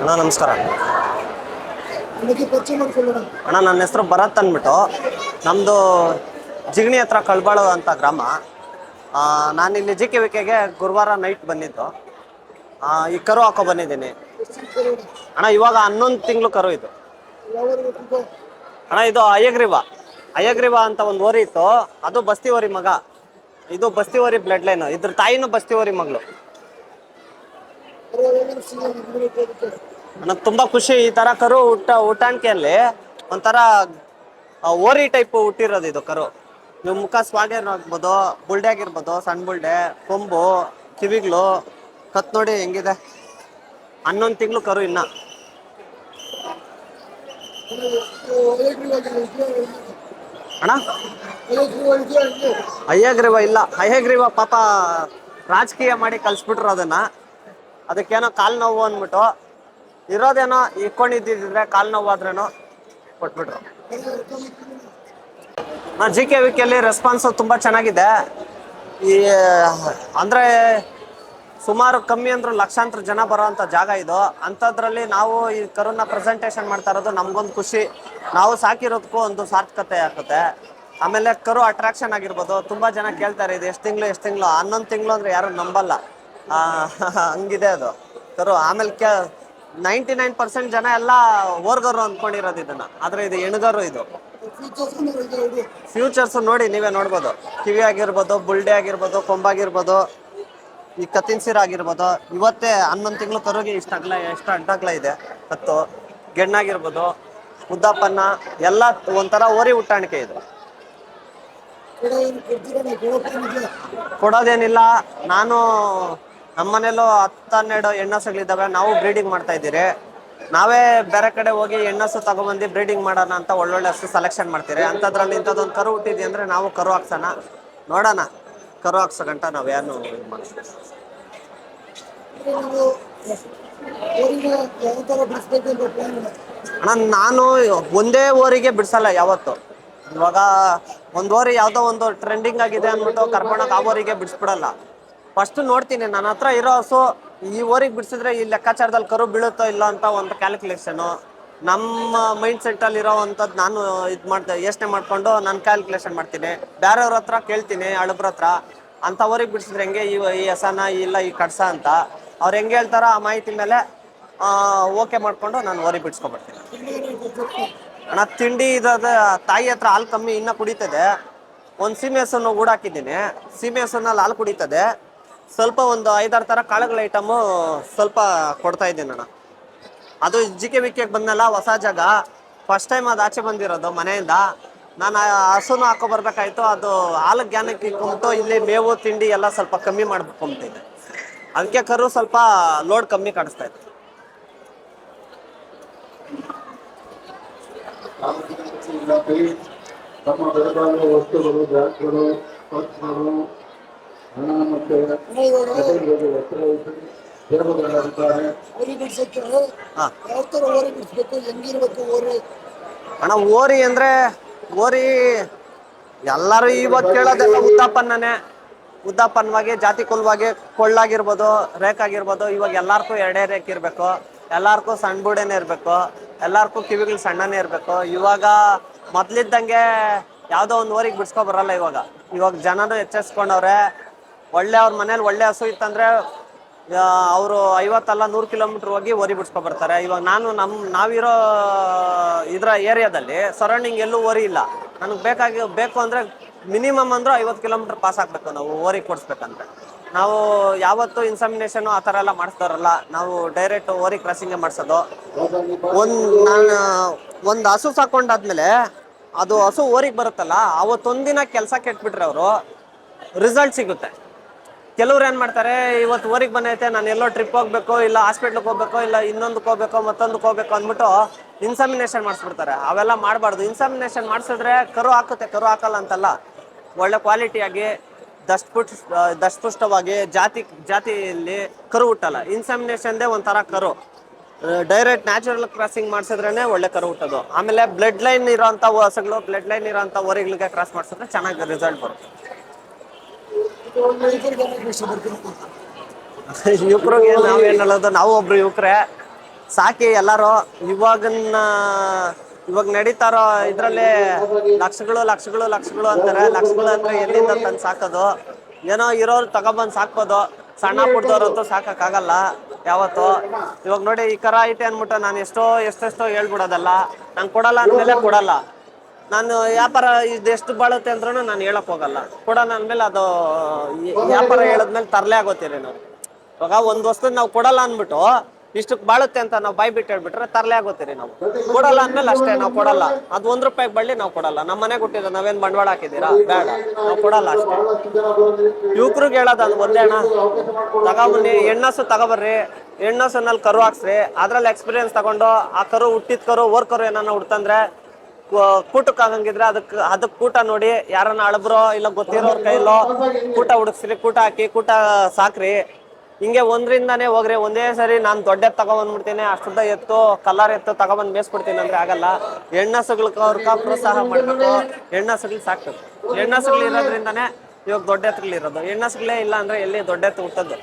ಅಣ್ಣ ನಮಸ್ಕಾರ. ಅಣ್ಣ ನನ್ನ ಹೆಸರು ಭರತ್ ಅಂದ್ಬಿಟ್ಟು. ನಮ್ಮದು ಜಿಗಣಿ ಹತ್ರ ಕಳ್ಬಾಳು ಅಂತ ಗ್ರಾಮ. ಆ, ನಾನು ಇಲ್ಲಿ ಜಿ ಕೆ ವಿ ಕೆಗೆ ಗುರುವಾರ ನೈಟ್ ಬಂದಿದ್ದು. ಈ ಕರು ಹಾಕೋ ಬಂದಿದ್ದೀನಿ. ಅಣ್ಣ ಇವಾಗ ಹನ್ನೊಂದು ತಿಂಗಳು ಕರು ಇದು. ಅಣ್ಣ, ಇದು ಅಯ್ಯಗ್ರೀವ. ಅಯ್ಯಗ್ರೀವ ಅಂತ ಒಂದು ಓರಿ ಇತ್ತು. ಅದು ಬಸ್ತಿ ಓರಿ ಮಗ. ಇದು ಬಸ್ತಿ ಓರಿ ಬ್ಲಡ್ ಲೈನ್ ಇದ್ರ ತಾಯಿನೂ ಬಸ್ತಿ ಓರಿ ಮಗಳು. ನನಗೆ ತುಂಬಾ ಖುಷಿ. ಈ ತರ ಕರು ಊಟ, ಊಟಾಣಿಕೆಯಲ್ಲಿ ಒಂಥರ ಓರಿ ಟೈಪ್ ಹುಟ್ಟಿರೋದು ಇದು ಕರು. ನೀವು ಮುಖ ಸ್ವಾಗೇರ್ ಆಗ್ಬೋದು, ಬುಲ್ಡೆ ಆಗಿರ್ಬೋದು ಸಣ್ಣ ಬುಲ್ಡೆ, ಕೊಂಬು ಕಿವಿಗಳು ಕತ್ ನೋಡಿ ಹೆಂಗಿದೆ? ಹನ್ನೊಂದು ತಿಂಗಳು ಕರು ಇನ್ನ? ಅಣ್ಣ? ಅಯ್ಯಗ್ರೀವ ಇಲ್ಲ. ಅಯ್ಯಗ್ರೀವ ಪಾಪ ರಾಜಕೀಯ ಮಾಡಿ ಕಲ್ಸ್ಬಿಟ್ರು ಅದನ್ನ. ಅದಕ್ಕೇನೋ ಕಾಲು ನೋವು ಅಂದ್ಬಿಟ್ಟು. ಇರೋದೇನೋ ಇಕ್ಕೊಂಡಿದ್ದಿದ್ರೆ ಕಾಲು ನೋವು ಆದ್ರೇನೋ ಕೊಟ್ಬಿಟ್ರು. ನಾ ಜಿ ಕೆ ವಿಕೆಯಲ್ಲಿ ರೆಸ್ಪಾನ್ಸ್ ತುಂಬ ಚೆನ್ನಾಗಿದೆ. ಈ, ಅಂದರೆ ಸುಮಾರು ಕಮ್ಮಿ ಅಂದ್ರೆ ಲಕ್ಷಾಂತರ ಜನ ಬರೋವಂಥ ಜಾಗ ಇದು. ಅಂಥದ್ರಲ್ಲಿ ನಾವು ಈ ಕರುನ ಪ್ರೆಸೆಂಟೇಷನ್ ಮಾಡ್ತಾ ಇರೋದು ನಮಗೊಂದು ಖುಷಿ. ನಾವು ಸಾಕಿರೋದಕ್ಕೂ ಒಂದು ಸಾರ್ಥಕತೆ ಆಗುತ್ತೆ. ಆಮೇಲೆ ಕರು ಅಟ್ರಾಕ್ಷನ್ ಆಗಿರ್ಬೋದು. ತುಂಬ ಜನ ಕೇಳ್ತಾರೆ, ಇದು ಎಷ್ಟು ತಿಂಗಳು ಎಷ್ಟು ತಿಂಗಳು? ಹನ್ನೊಂದು ತಿಂಗಳು ಅಂದರೆ ಯಾರು ನಂಬಲ್ಲ. ಹಂಗಿದೆ ಅದು. ಕರು, ಆಮೇಲೆ ಕೆ ನೈಂಟಿ ನೈನ್ ಪರ್ಸೆಂಟ್ ಜನ ಎಲ್ಲ ಓರ್ಗರು ಅಂದ್ಕೊಂಡಿರೋದು ಇದನ್ನ. ಆದರೆ ಇದು ಹೆಣ್ಗರು ಇದು? ಫ್ಯೂಚರ್ಸ್ ನೋಡಿ ನೀವೇ ನೋಡ್ಬೋದು. ಕಿವಿ ಆಗಿರ್ಬೋದು, ಬುಲ್ಡೆ ಆಗಿರ್ಬೋದು, ಕೊಂಬಾಗಿರ್ಬೋದು. ಈ ಕತ್ತಿನ ಸೀರೆ ಆಗಿರ್ಬೋದು. ಇವತ್ತೇ ಹನ್ನೊಂದು ತಿಂಗಳು ಕರುಗೆ ಇಷ್ಟು ಅಗ್ಲ ಎಷ್ಟು ಅಡ್ಡಗ್ಲ ಇದೆ ಕತ್ತು. ಗೆಣ್ಣಾಗಿರ್ಬೋದು, ಉದ್ದಪ್ಪನ್ನ ಎಲ್ಲ ಒಂಥರ ಓರಿ ಹುಟ್ಟಾಣಿಕೆ ಇದು? ಕೊಡೋದೇನಿಲ್ಲ. ನಾನು ನಮ್ಮನೇಲೂ ಹತ್ತು ಹನ್ನೆರಡು ಹೆಣ್ಣಸುಗಳಿದ್ದಾವೆ. ನಾವು ಬ್ರೀಡಿಂಗ್ ಮಾಡ್ತಾ ಇದ್ದೀರಿ. ನಾವೇ ಬೇರೆ ಕಡೆ ಹೋಗಿ ಹೆಣ್ಣಸು ತಗೊಬಂದು ಬ್ರೀಡಿಂಗ್ ಮಾಡೋಣ ಅಂತ ಒಳ್ಳೊಳ್ಳೆ ಹಸು ಸೆಲೆಕ್ಷನ್ ಮಾಡ್ತೀರಿ. ಅಂಥದ್ರಲ್ಲಿ ಇಂಥದ್ದೊಂದು ಕರು ಹುಟ್ಟಿದ್ವಿ ಅಂದರೆ ನಾವು ಕರು ಹಾಕ್ಸೋಣ. ನೋಡೋಣ. ಕರು ಹಾಕ್ಸೋ ಗಂಟ ನಾವು ಯಾರನ್ನು ಇದು ಮಾಡ್ತೀವಿ ಅಣ್ಣ ನಾನು ಒಂದೇ ಓರಿಗೆ ಬಿಡಿಸಲ್ಲ ಯಾವತ್ತು. ಇವಾಗ ಒಂದು ಓರಿ ಯಾವುದೋ ಒಂದು ಟ್ರೆಂಡಿಂಗ್ ಆಗಿದೆ ಅಂದ್ಬಿಟ್ಟು ಕರ್ಕೊಂಡೋಗಿ ಆ ಓರಿಗೆ ಬಿಡಿಸ್ಬಿಡಲ್ಲ. ಫಸ್ಟ್ ನೋಡ್ತೀನಿ ನನ್ನ ಹತ್ರ ಇರೋ ಹಸು ಈ ಓರಿಗೆ ಬಿಡಿಸಿದ್ರೆ ಈ ಲೆಕ್ಕಾಚಾರದಲ್ಲಿ ಕರು ಬೀಳುತ್ತೋ ಇಲ್ಲ ಅಂತ ಒಂದು ಕ್ಯಾಲ್ಕುಲೇಷನು ನಮ್ಮ ಮೈಂಡ್ ಸೆಟ್ಟಲ್ಲಿ ಇರೋ ಅಂಥದ್ದು ನಾನು ಇದು ಮಾಡ್ತಾ ಯೋಚನೆ ಮಾಡಿಕೊಂಡು ನಾನು ಕ್ಯಾಲ್ಕುಲೇಷನ್ ಮಾಡ್ತೀನಿ. ಬೇರೆಯವ್ರ ಹತ್ರ ಕೇಳ್ತೀನಿ, ಹಳಬ್ರ ಹತ್ರ. ಅಂಥ ಊರಿಗೆ ಬಿಡಿಸಿದ್ರೆ ಹೆಂಗೆ ಈ ಈ ಹಸನ ಇಲ್ಲ, ಈ ಕಡ್ಸ ಅಂತ. ಅವ್ರು ಹೆಂಗೆ ಹೇಳ್ತಾರೋ ಆ ಮಾಹಿತಿ ಮೇಲೆ ಓಕೆ ಮಾಡಿಕೊಂಡು ನಾನು ಓರಿ ಕೊಡ್ಬೇಕು? ಅಣ್ಣ, ತಿಂಡಿ ಇದಾದ ತಾಯಿ ಹತ್ರ ಹಾಲು ಕಮ್ಮಿ ಇನ್ನ ಕುಡಿತದೆ. ಒಂದು ಸೀಮೆ ಹಸನ್ನು ಹಾಕಿದ್ದೀನಿ. ಸೀಮೆ ಹಸನಲ್ಲಿ ಹಾಲು ಕುಡಿತದೆ. ಸ್ವಲ್ಪ ಒಂದು ಐದಾರು ಥರ ಕಾಳುಗಳ ಐಟಮು ಸ್ವಲ್ಪ ಕೊಡ್ತಾ ಇದ್ದೀನಿ ಅಣ್ಣ. ಅದು ಜಿ ಕೆ ವಿಕೆಗೆ ಬಂದಲ್ಲ, ಹೊಸ ಜಾಗ. ಫಸ್ಟ್ ಟೈಮ್ ಅದು ಆಚೆ ಬಂದಿರೋದು ಮನೆಯಿಂದ. ನಾನು ಹಸುನು ಹಾಕೋ ಬರ್ಬೇಕಾಯ್ತು ಅದು ಹಾಲು ಜ್ಞಾನಕ್ಕೆ ಇಟ್ಕೊಂಬಿಟ್ಟು ಇಲ್ಲಿ ಮೇವು, ತಿಂಡಿ ಎಲ್ಲ ಸ್ವಲ್ಪ ಕಮ್ಮಿ ಮಾಡ್ಬೇಕು ಅಂತಿದೆ ಅದಕ್ಕೆ ಕರು ಸ್ವಲ್ಪ ಲೋಡ್ ಕಮ್ಮಿ ಕಾಣಿಸ್ತಾ ಇತ್ತು. ವಸ್ತುಗಳು ಅಣ್ಣ, ಓರಿ ಅಂದ್ರೆ ಓರಿ ಎಲ್ಲರೂ ಇವತ್ತು ಕೇಳೋದೆಲ್ಲ ಉದ್ದಾಪನ್ನನೇ ಉದ್ದಾಪನ್ನವಾಗಿ ಜಾತಿ ಕುಲವಾಗಿ ಕೊಳ್ಳಾಗಿರ್ಬೋದು ರೇಖಾಗಿರ್ಬೋದು ಇವಾಗ ಎಲ್ಲಾರ್ಗೂ ಎರಡೇ ರೇಖೆ ಇರ್ಬೇಕು. ಎಲ್ಲಾರ್ಗೂ ಸಣ್ಣ ಬುಡೇನೆ ಇರಬೇಕು. ಎಲ್ಲಾರ್ಗೂ ಕಿವಿಗಳು ಸಣ್ಣನೇ ಇರಬೇಕು. ಇವಾಗ ಮೊದ್ಲಿದ್ದಂಗೆ ಯಾವ್ದೋ ಒಂದು ಓರಿಗೆ ಬಿಡ್ಸ್ಕೊ ಬರಲ್ಲ ಇವಾಗ. ಇವಾಗ ಜನನು ಎಚ್ಚರಿಸ್ಕೊಂಡವ್ರೆ ಒಳ್ಳೆ ಅವ್ರ ಮನೇಲಿ ಒಳ್ಳೆ ಹಸು ಇತ್ತಂದ್ರೆ ಅವರು ಐವತ್ತಲ್ಲ ನೂರು ಕಿಲೋಮೀಟರ್ ಹೋಗಿ ಓರಿ ಬಿಡ್ಸ್ಕೊಬರ್ತಾರೆ ಇವಾಗ ನಾನು ನಮ್ಮ ನಾವಿರೋ ಇದರ ಏರಿಯಾದಲ್ಲಿ ಸರೌಂಡಿಂಗ್ ಎಲ್ಲೂ ಓರಿ ಇಲ್ಲ. ನನಗೆ ಬೇಕಾಗಿ, ಬೇಕು ಅಂದರೆ ಮಿನಿಮಮ್ ಅಂದ್ರೆ ಐವತ್ತು ಕಿಲೋಮೀಟರ್ ಪಾಸ್ ಆಗಬೇಕು ನಾವು, ಓರಿ ಕೊಡಿಸ್ಬೇಕಂದ್ರೆ ನಾವು ಯಾವತ್ತು ಇನ್ಸಮಿನೇಷನ್ ಆ ಥರ ಎಲ್ಲ ಮಾಡಿಸ್ತಾರಲ್ಲ ನಾವು ಡೈರೆಕ್ಟ್ ಓರಿ ಕ್ರಾಸಿಂಗೇ ಮಾಡಿಸೋದು. ಒಂದು, ನಾನು, ಒಂದು ಹಸು ಸಾಕೊಂಡಾದ್ಮೇಲೆ ಅದು ಹಸು ಓರಿಗೆ ಬರುತ್ತಲ್ಲ ಅವತ್ತೊಂದಿನ ಕೆಲಸ ಕೆಟ್ಬಿಟ್ರೆ ಅವರು ರಿಸಲ್ಟ್ ಸಿಗುತ್ತೆ. ಕೆಲವ್ರು ಏನ್ ಮಾಡ್ತಾರೆ, ಇವತ್ತು ಊರಿಗೆ ಬಂದೈತೆ, ನಾನು ಎಲ್ಲೋ ಟ್ರಿಪ್ ಹೋಗ್ಬೇಕು, ಇಲ್ಲ ಹಾಸ್ಪಿಟ್ಲಿಗೆ ಹೋಗ್ಬೇಕು, ಇಲ್ಲ ಇನ್ನೊಂದಕ್ಕೆ ಹೋಗ್ಬೇಕು, ಮತ್ತೊಂದಕ್ಕೆ ಹೋಗ್ಬೇಕು ಅಂದ್ಬಿಟ್ಟು ಇನ್ಸಮಿನೇಷನ್ ಮಾಡಿಸ್ಬಿಡ್ತಾರೆ. ಅವೆಲ್ಲ ಮಾಡಬಾರ್ದು. ಇನ್ಸಮಿನೇಷನ್ ಮಾಡಿಸಿದ್ರೆ ಕರು ಹಾಕುತ್ತೆ, ಕರು ಹಾಕಲ್ಲ ಅಂತಲ್ಲ. ಒಳ್ಳೆ ಕ್ವಾಲಿಟಿಯಾಗಿ ದಷ್ಟಪುಟ್ ದಷ್ಟಪುಷ್ಟವಾಗಿ ಜಾತಿ, ಜಾತಿಯಲ್ಲಿ ಕರು ಹುಟ್ಟಲ್ಲ. ಇನ್ಸಮಿನೇಷನ್ದೇ ಒಂಥರ ಕರು. ಡೈರೆಕ್ಟ್ ನ್ಯಾಚುರಲ್ ಕ್ರಾಸಿಂಗ್ ಮಾಡಿಸಿದ್ರೇ ಒಳ್ಳೆ ಕರು ಹುಟ್ಟೋದು. ಆಮೇಲೆ ಬ್ಲಡ್ ಲೈನ್ ಇರೋಂಥ ಹಸುಗಳು ಬ್ಲಡ್ ಲೈನ್ ಇರೋಂಥ ಓರಿಗಳಿಗೆ ಕ್ರಾಸ್ ಮಾಡಿಸಿದ್ರೆ ಚೆನ್ನಾಗಿ ರಿಸಲ್ಟ್ ಬರುತ್ತೆ ಇದು ಒಂದು ರೈತರಿಗೆ ಏನಾದ್ರು ಇಷ್ಟಪಡ್ತೀನಿ ಯುವಕರಿಗೆ ನಾವೇನು ಹೇಳೋದು? ನಾವು ಒಬ್ರು ಯುವಕರೇ. ಸಾಕಿ ಎಲ್ಲಾರು. ಇವಾಗನ್ನ, ಇವಾಗ ನಡೀತಾರೋ ಇದ್ರಲ್ಲಿ ಲಕ್ಷಗಳು ಲಕ್ಷಗಳು ಲಕ್ಷಗಳು ಅಂತಾರೆ. ಲಕ್ಷಗಳು ಅಂದ್ರೆ ಎಲ್ಲಿಂದ ತಂದು ಸಾಕೋದು? ಏನೋ ಇರೋರು ತಗೊಬಂದು ಸಾಕ್ಬೋದು. ಸಣ್ಣ ಪುಟ್ಟದವ್ರಂತೂ ಸಾಕಾಗಲ್ಲ ಯಾವತ್ತು. ಇವಾಗ ನೋಡಿ ಈ ಕರ ಐತೆ ಅಂದ್ಬಿಟ್ಟು ನಾನು ಎಷ್ಟೋ, ಎಷ್ಟೆಷ್ಟೋ ಹೇಳ್ಬಿಡೋದಲ್ಲ. ನಂಗೆ ಕೊಡಲ್ಲ ಅಂದಮೇಲೆ ಕೊಡಲ್ಲ. ನಾನು ವ್ಯಾಪಾರ ಇದು ಬಾಳುತ್ತೆ ಅಂದ್ರೂ ನಾನು ಹೇಳಕ್ ಹೋಗಲ್ಲ. ಕೂಡ ನನ್ನ ಮೇಲೆ ಅದು ವ್ಯಾಪಾರ ಹೇಳಿದ್ಮೇಲೆ ತರಲೇ ಆಗೋತೀರಿ ನಾವು. ಇವಾಗ ಒಂದು ವಸ್ತು ನಾವು ಕೊಡಲ್ಲ ಅಂದ್ಬಿಟ್ಟು ಇಷ್ಟಕ್ಕೆ ಬಾಳುತ್ತೆ ಅಂತ ನಾವು ಬಾಯ್ ಬಿಟ್ಟು ಹೇಳ್ಬಿಟ್ರೆ ತರಲೇ ಆಗೋತೀರಿ ನಾವು. ಕೊಡಲ್ಲ ಅಂದ್ಮೇಲೆ ಅಷ್ಟೇ, ನಾವು ಕೊಡಲ್ಲ. ಅದು ಒಂದ್ ರೂಪಾಯಿ ಬಳ್ಳಿ ನಾವು ಕೊಡಲ್ಲ. ನಮ್ಮ ಮನೆ ಹುಟ್ಟಿದ ನಾವೇನ್ ಬಂಡವಾಳ ಹಾಕಿದ್ದೀರಾ? ಬೇಡ. ನಾವು ಕೊಡಲ್ಲ ಅಷ್ಟೇ. ಯುವಕರಿಗೆ ಹೇಳೋದು ಅದು ಒಂದೇ ಅಣ್ಣ. ತಗೊಬನ್ನಿ ಎಣ್ಣಸು ತಗೊಬರ್ರಿ. ಎಣ್ಣಸನ್ನಲ್ಲಿ ಕರು ಹಾಕ್ಸ್ರಿ. ಅದ್ರಲ್ಲಿ ಎಕ್ಸ್ಪೀರಿಯನ್ಸ್ ತಗೊಂಡು ಆ ಕರು ಹುಟ್ಟಿದ ಕರು ಓರ್ ಕರು ಏನಾನ ಹುಡ್ತಂದ್ರೆ ಕೂಟಕ್ಕೆ ಆಗಂಗಿದ್ರೆ ಅದಕ್ಕೆ ಅದಕ್ಕೆ ಕೂಟ ನೋಡಿ ಯಾರನ್ನ ಅಳಬ್ರೋ ಇಲ್ಲ ಗೊತ್ತಿರೋರ್ ಕೈಲೋ ಕೂಟ ಹುಡುಕ್ಸ್ರಿ ಕೂಟ ಹಾಕಿ, ಕೂಟ ಸಾಕ್ರಿ. ಹಿಂಗೆ ಒಂದ್ರಿಂದಾನೇ ಹೋಗ್ರಿ. ಒಂದೇ ಸರಿ ನಾನು ದೊಡ್ಡ ತಗೊಬಂದ್ಬಿಡ್ತೀನಿ, ಅಷ್ಟುದ್ದ ಎತ್ತು ಕಲರ್ ಎತ್ತು ತಗೊಬಂದ್ ಮೇಸ್ಬಿಡ್ತೀನಿ ಅಂದ್ರೆ ಆಗಲ್ಲ. ಹೆಣ್ಣಸುಗಳಿಗೆ ಅವ್ರಕ್ಕ ಪ್ರೋತ್ಸಾಹ ಮಾಡ್ಬೇಕು. ಹೆಣ್ಣಸುಗಳು ಸಾಕ್ಬೇಕು. ಹೆಣ್ಣಸುಗಳು ಇರೋದ್ರಿಂದಾನೇ ಇವಾಗ ದೊಡ್ಡ ಎತ್ತುಗಳಿರೋದು ಹೆಣ್ಣಸುಗಳೇ ಇಲ್ಲ ಅಂದ್ರೆ ಎಲ್ಲಿ ದೊಡ್ಡ ಎತ್ತು ಹುಟ್ಟೋದು?